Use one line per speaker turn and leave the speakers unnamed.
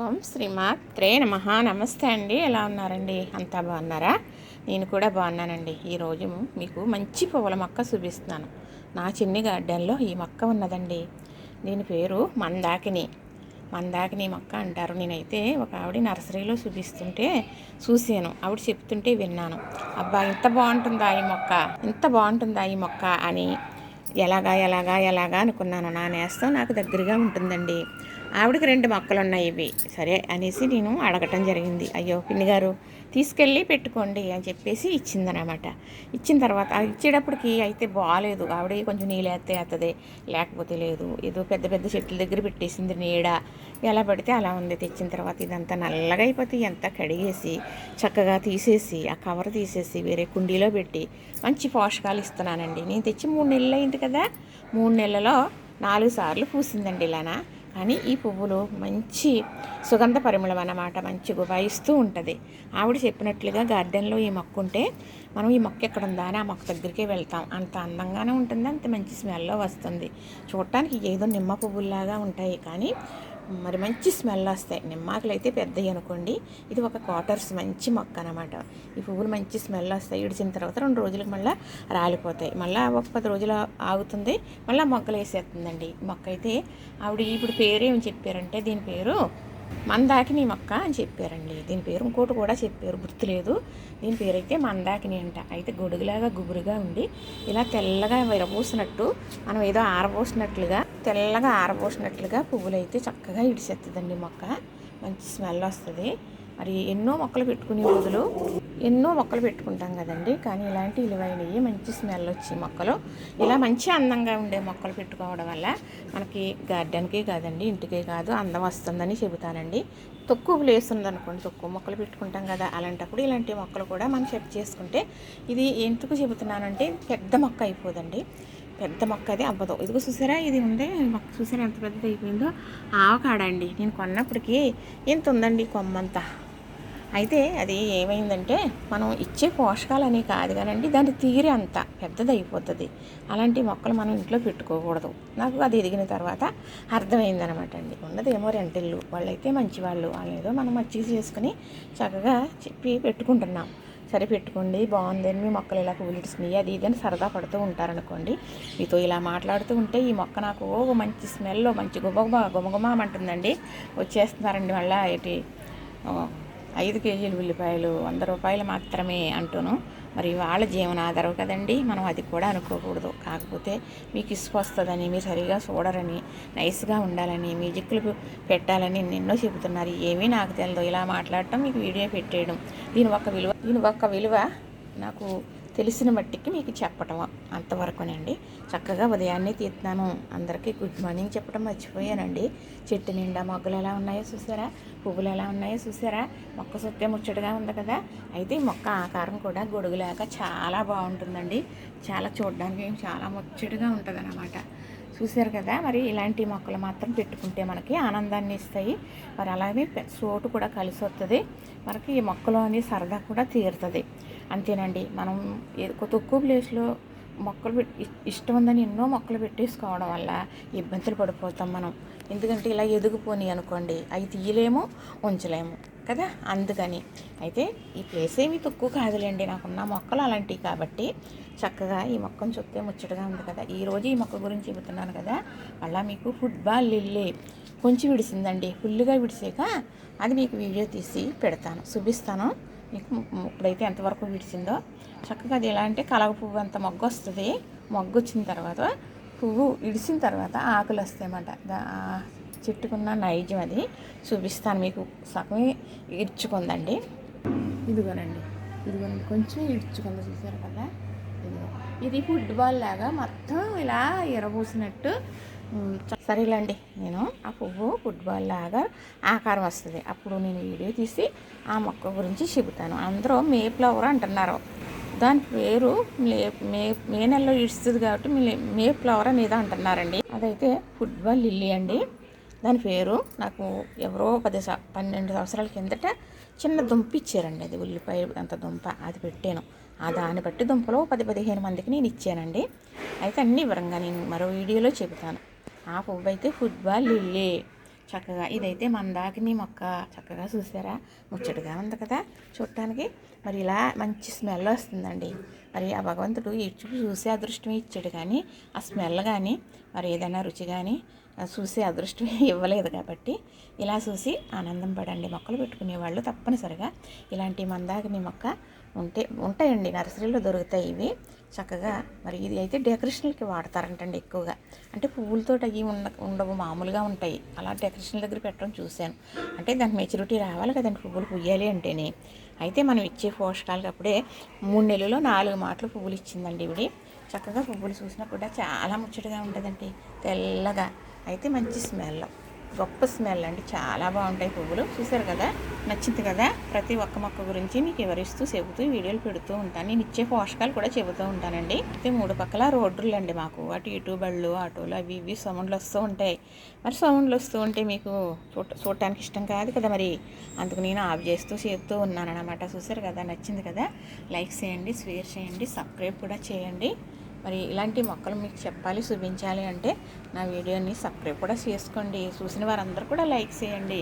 ఓం శ్రీమాత్రే నమ. నమస్తే అండి. ఎలా ఉన్నారండి? అంతా బాగున్నారా? నేను కూడా బాగున్నానండి. ఈరోజు మీకు మంచి పువ్వుల మొక్క చూపిస్తున్నాను. నా చిన్ని గార్డెన్లో ఈ మొక్క ఉన్నదండి. దీని పేరు మందాకిని. మందాకిని మొక్క అంటారు. నేనైతే ఒక ఆవిడ నర్సరీలో చూపిస్తుంటే చూశాను. ఆవిడ చెప్తుంటే విన్నాను. అబ్బా ఇంత బాగుంటుందా ఈ మొక్క? ఇంత బాగుంటుందా ఈ మొక్క? అని ఎలాగా ఎలాగా ఎలాగా అనుకున్నాను. నా నేస్తం నాకు దగ్గరగా ఉంటుందండి. ఆవిడకి రెండు మొక్కలు ఉన్నాయి ఇవి. సరే అనేసి నేను అడగటం జరిగింది. అయ్యో పిన్ని గారు తీసుకెళ్ళి పెట్టుకోండి అని చెప్పేసి ఇచ్చిందనమాట. ఇచ్చిన తర్వాత అది ఇచ్చేటప్పటికి అయితే బాగాలేదు ఆవిడ కొంచెం నీళ్ళు వేస్తే లేకపోతే లేదు. ఏదో పెద్ద పెద్ద చెట్ల దగ్గర పెట్టేసింది నీడ. ఎలా పడితే అలా ఉంది. తెచ్చిన తర్వాత ఇదంతా నల్లగా అయిపోతే ఎంత కడిగేసి చక్కగా తీసేసి ఆ కవర్ తీసేసి వేరే కుండీలో పెట్టి మంచి పోషకాలు ఇస్తున్నానండి. నేను తెచ్చి మూడు నెలలు అయింది కదా. మూడు నెలలలో నాలుగు సార్లు పూసిందండి ఇలానా. కానీ ఈ పువ్వులు మంచి సుగంధ పరిమళం అన్నమాట మంచి గుబాయిస్తూ ఉంటుంది. ఆవిడ చెప్పినట్లుగా గార్డెన్లో ఈ మొక్క ఉంటే మనం ఈ మొక్క ఎక్కడ ఉందా అని ఆ మొక్క దగ్గరికే వెళ్తాం. అంత అందంగానే ఉంటుంది అంత మంచి స్మెల్లో వస్తుంది. చూడటానికి ఏదో నిమ్మ పువ్వుల్లాగా ఉంటాయి. కానీ మరి మంచి స్మెల్ వస్తాయి. నిమ్మాకులు అయితే పెద్దవి అనుకోండి. ఇది ఒక క్వార్టర్స్ మంచి మొక్క అనమాట ఈ పువ్వులు మంచి స్మెల్ వస్తాయి. ఇడిచిన తర్వాత రెండు రోజులకు మళ్ళీ రాలిపోతాయి. మళ్ళీ ఒక పది రోజులు ఆగుతుంది. మళ్ళీ మొక్కలు వేసేస్తుందండి. మొక్క అయితే ఆవిడ ఇప్పుడు పేరు ఏమి చెప్పారంటే దీని పేరు మందాకిని మొక్క అని చెప్పారండి. దీని పేరు ఇంకోటి కూడా చెప్పారు గుర్తులేదు. దీని పేరు అయితే మందాకిని అంట. అయితే గొడుగులాగా గుబురుగా ఉండి ఇలా తెల్లగా విరబోసినట్టు మనం ఏదో ఆరబోసినట్లుగా తెల్లగా ఆరబోసినట్లుగా పువ్వులు అయితే చక్కగా ఇడిసేస్తుందండి మొక్క. మంచి స్మెల్ వస్తుంది. మరి ఎన్నో మొక్కలు పెట్టుకునే బదులు ఎన్నో మొక్కలు పెట్టుకుంటాం కదండి. కానీ ఇలాంటి విలువైనవి మంచి స్మెల్ వచ్చే మొక్కలు ఇలా మంచి అందంగా ఉండే మొక్కలు పెట్టుకోవడం వల్ల మనకి గార్డెన్కే కాదండి ఇంటికే కాదు అందం వస్తుందని చెబుతానండి. తక్కువ ప్లేస్ ఉందనుకోండి తక్కువ మొక్కలు పెట్టుకుంటాం కదా అలాంటప్పుడు ఇలాంటి మొక్కలు కూడా మనం సెట్ చేసుకుంటే ఇది ఎందుకు చెబుతున్నానంటే పెద్ద మొక్క అయిపోదండి. పెద్ద మొక్క అది అవ్వదు. ఇదిగో చూసారా ఇది ఉంది. మొక్క చూసారా ఎంత పెద్దది అయిపోయిందో ఆవకాడ అండి నేను కొన్నప్పటికీ ఎంత ఉందండి కొమ్మంతా? అయితే అది ఏమైందంటే మనం ఇచ్చే పోషకాలని కాదు కానండి దాని తీరే అంత పెద్దది అయిపోతుంది అలాంటి మొక్కలు మనం ఇంట్లో పెట్టుకోకూడదు. నాకు అది ఎదిగిన తర్వాత అర్థమైందనమాట అండి. ఉన్నదేమో రెంటిల్లు వాళ్ళైతే మంచివాళ్ళు వాళ్ళు ఏదో మనం మంచిగా చేసుకుని చక్కగా చెప్పి పెట్టుకుంటున్నాం. సరే పెట్టుకోండి బాగుందని మీ మొక్కలు ఇలా కూలిడిసినాయి అది ఇదని సరదా పడుతూ ఉంటారనుకోండి. మీతో ఇలా మాట్లాడుతూ ఉంటే ఈ మొక్క నాకు ఓ మంచి స్మెల్ మంచి గుమగుమ అంటుందండి వచ్చేస్తున్నారండి మళ్ళీ ఏంటి ఐదు కేజీలు ఉల్లిపాయలు వంద రూపాయలు మాత్రమే అంటూను. మరి వాళ్ళ జీవనాధారం కదండి. మనం అది కూడా అనుకోకూడదు. కాకపోతే మీకు ఇసుక వస్తుందని మీరు సరిగా చూడరని నైస్గా ఉండాలని మ్యూజిక్లు పెట్టాలని ఎన్నో చెబుతున్నారు. ఏమీ నాకు తెలియదు ఇలా మాట్లాడటం మీకు వీడియో పెట్టేయడం. దీని ఒక్క విలువ దీని ఒక్క విలువ నాకు తెలిసిన మట్టికి మీకు చెప్పటం అంతవరకునండి. చక్కగా ఉదయాన్నే తీస్తున్నాను అందరికీ గుడ్ మార్నింగ్ చెప్పడం మర్చిపోయానండి. చెట్టు నిండా మొగ్గలు ఎలా ఉన్నాయో చూసారా? పువ్వులు ఎలా ఉన్నాయో చూసారా? మొక్క సుత్తే ముచ్చటగా ఉంది కదా? అయితే ఈ మొక్క ఆకారం కూడా గొడుగులాగా చాలా బాగుంటుందండి. చాలా చూడడానికి చాలా ముచ్చటగా ఉంటుంది అన్నమాట చూశారు కదా? మరి ఇలాంటి మొక్కలు మాత్రం పెట్టుకుంటే మనకి ఆనందాన్ని ఇస్తాయి. మరి అలాగే చోటు కూడా కలిసి వస్తుంది మనకి ఈ మొక్కలోని సరదా కూడా తీరుతుంది. అంతేనండి. మనం తక్కువ ప్లేస్లో మొక్కలు పెట్టి ఇష్టం ఉందని ఎన్నో మొక్కలు పెట్టేసుకోవడం వల్ల ఇబ్బందులు పడిపోతాం మనం. ఎందుకంటే ఇలా ఎదిగిపోని అనుకోండి అవి తీయలేము ఉంచలేము కదా? అందుకని అయితే ఈ ప్లేస్ ఏమి తక్కువ కాదులేండి. నాకున్న మొక్కలు అలాంటివి కాబట్టి చక్కగా ఈ మొక్కను చూస్తే ముచ్చటగా ఉంది కదా? ఈరోజు ఈ మొక్క గురించి చెబుతున్నాను కదా? మళ్ళీ మీకు ఫుట్బాల్ లిల్లీ కొంచెం విడిసిందండి. ఫుల్గా విడిసాక అది మీకు వీడియో తీసి పెడతాను. చూపిస్తాను. మీకు ఇప్పుడైతే ఎంతవరకు విడిచిందో చక్కగా అది ఎలా అంటే కలగ పువ్వు అంత మొగ్గు వస్తుంది. మొగ్గు వచ్చిన తర్వాత పువ్వు ఇడిచిన తర్వాత ఆకులు వస్తాయన్నమాట. చెట్టుకున్న నైజం అది. చూపిస్తాను మీకు. సగమే ఇడ్చుకుందండి ఇదిగోనండి. ఇదిగోనండి. కొంచెం ఇడ్చుకుంది చూసారు కదా? ఇదిగో. ఇది ఫుట్బాల్ లాగా మొత్తం ఇలా ఎరబూసినట్టు సరేలేండి. నేను ఆ పువ్వు ఫుట్బాల్ లాగా ఆకారం వస్తుంది. అప్పుడు నేను వీడియో తీసి ఆ మొక్క గురించి చెబుతాను. అందరూ మే ఫ్లవర్ అంటున్నారు. దాని పేరు మే మే నెలలో ఇస్తుంది కాబట్టి మే ఫ్లవర్ అనేది అంటున్నారండి. అదైతే ఫుట్బాల్ లిల్లీ అండి. దాని పేరు నాకు ఎవరో పది పన్నెండు సంవత్సరాల కిందట చిన్న దుంప ఇచ్చారండి. అది ఉల్లిపాయ అంత దుంప. అది పెట్టాను. ఆ దాన్ని బట్టి దుంపలో పది పదిహేను మందికి నేను ఇచ్చానండి. అయితే అన్ని వివరంగా నేను మరో వీడియోలో చెబుతాను. ఆ పువ్వు అయితే ఫుట్బాల్ లిల్లీ. చక్కగా ఇదైతే మందాకిని మొక్క. చక్కగా చూసారా? ముచ్చటగా ఉంది కదా చూడటానికి. మరి ఇలా మంచి స్మెల్ వస్తుందండి. మరి ఆ భగవంతుడు ఇచ్చి చూసే అదృష్టం ఇచ్చాడు కానీ ఆ స్మెల్ కానీ మరి ఏదైనా రుచి కానీ చూసే అదృష్టం ఇవ్వలేదు కాబట్టి ఇలా చూసి ఆనందం పడండి. మొక్కలు పెట్టుకునే వాళ్ళు తప్పనిసరిగా ఇలాంటి మందాకిని మొక్క ఉంటే ఉంటాయండి. నర్సరీలో దొరుకుతాయి ఇవి. చక్కగా మరి ఇది అయితే డెకరేషన్లకి వాడతారంటండి ఎక్కువగా. అంటే పువ్వులతో అవి ఉండ ఉండవు మామూలుగా ఉంటాయి. అలా డెకరేషన్ దగ్గర పెట్టడం చూశాను. అంటే దానికి మెచ్యూరిటీ రావాలి కదండి పువ్వులు. పుయ్యాలి అంటేనే. అయితే మనం ఇచ్చే పోషకాలకి అప్పుడే మూడు నెలల్లో నాలుగు మాటలు పువ్వులు ఇచ్చిందండి ఇవిడి. చక్కగా పువ్వులు చూసినా కూడా చాలా ముచ్చటగా ఉంటుందండి. తెల్లగా. అయితే మంచి స్మెల్. గొప్ప స్మెల్ అండి. చాలా బాగుంటాయి పువ్వులు. చూసారు కదా? నచ్చింది కదా? ప్రతి ఒక్క మొక్క గురించి మీకు వివరిస్తూ చెబుతూ వీడియోలు పెడుతూ ఉంటాను. నేను ఇచ్చే పోషకాలు కూడా చెబుతూ ఉంటానండి. అయితే మూడు పక్కల రోడ్లు అండి మాకు. అటు ఇటు బళ్ళు ఆటోలు అవి ఇవి సౌండ్లు వస్తూ ఉంటాయి. మరి సౌండ్లు వస్తూ ఉంటే మీకు చూడ చూడటానికి ఇష్టం కాదు కదా మరి? అందుకు నేను ఆఫ్ చేస్తూ చేస్తూ ఉన్నాను అనమాట చూసారు కదా? నచ్చింది కదా? లైక్ చేయండి షేర్ చేయండి సబ్స్క్రైబ్ కూడా చేయండి. మరి ఇలాంటి మొక్కలు మీకు చెప్పాలి చూపించాలి అంటే నా వీడియోని సబ్స్క్రైబ్ కూడా చేసుకోండి. చూసిన వారందరూ కూడా లైక్ చేయండి.